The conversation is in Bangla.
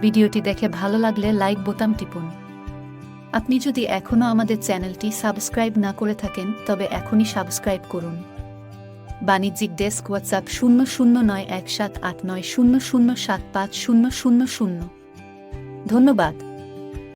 ভিডিওটি দেখে ভালো লাগলে লাইক বোতাম টিপুন। আপনি যদি এখনও আমাদের চ্যানেলটি সাবস্ক্রাইব না করে থাকেন, তবে এখনই সাবস্ক্রাইব করুন। বাণিজ্যিক ডেস্ক হোয়াটসঅ্যাপ শূন্য শূন্য নয় এক সাত আট নয় শূন্য শূন্য সাত পাঁচ শূন্য শূন্য শূন্য। ধন্যবাদ।